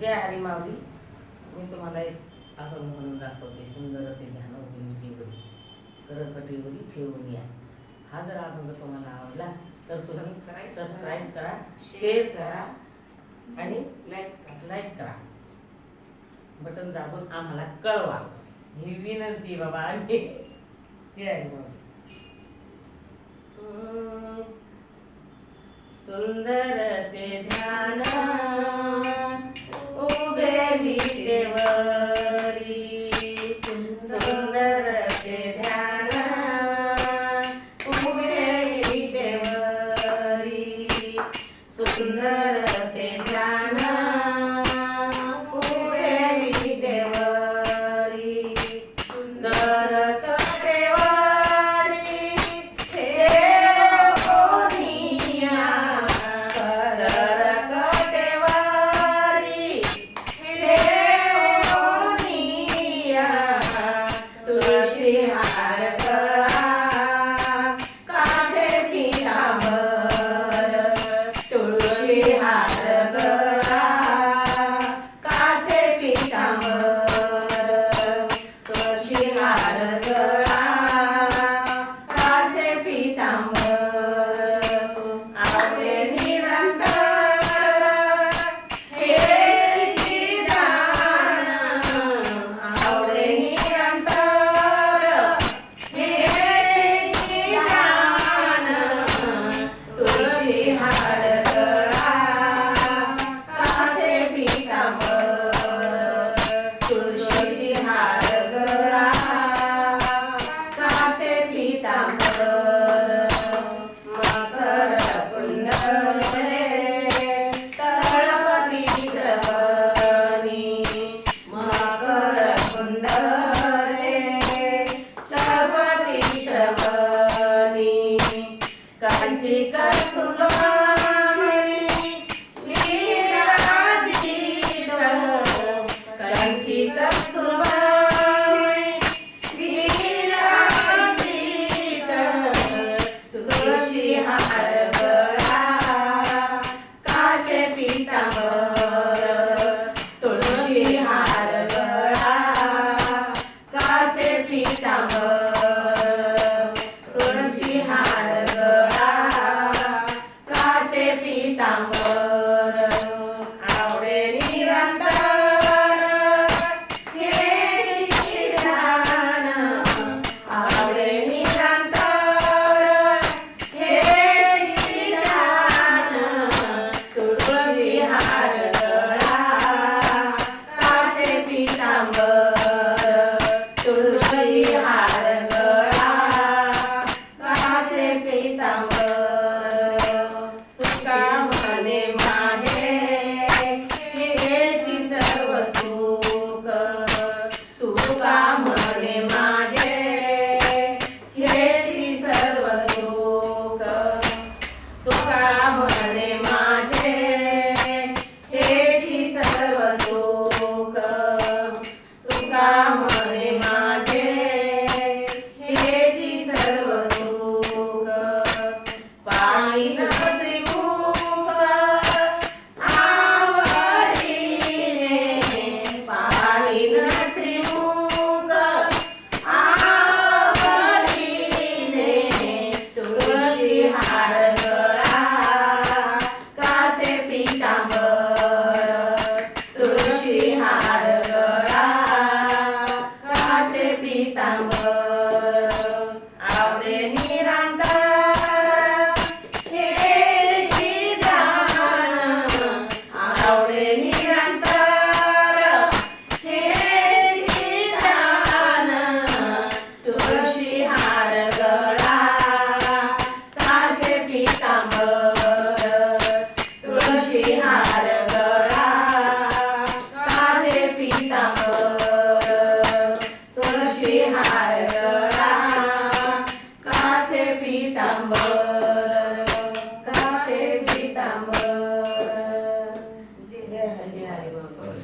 जय हरी माऊली. मी तुम्हाला एक अभंग म्हणून दाखवते. सुंदर ते ध्यान विटीवरी करकटीवरी ठेवून या. हा जर अभंग तुम्हाला आवडला तर तुम्ही सबस्क्राईब करा शेअर करा आणि लाईक करा. लाईक करा. बटन दाबून आम्हाला कळवा. ही विनंती बाबा आम्ही. जय हरी माऊली. सुंदर ते ध्यान. I little girl. I'm Take a vamos, dale. विहार गळा काजे पितांबर तुळशी हार गळा कासे पितांबर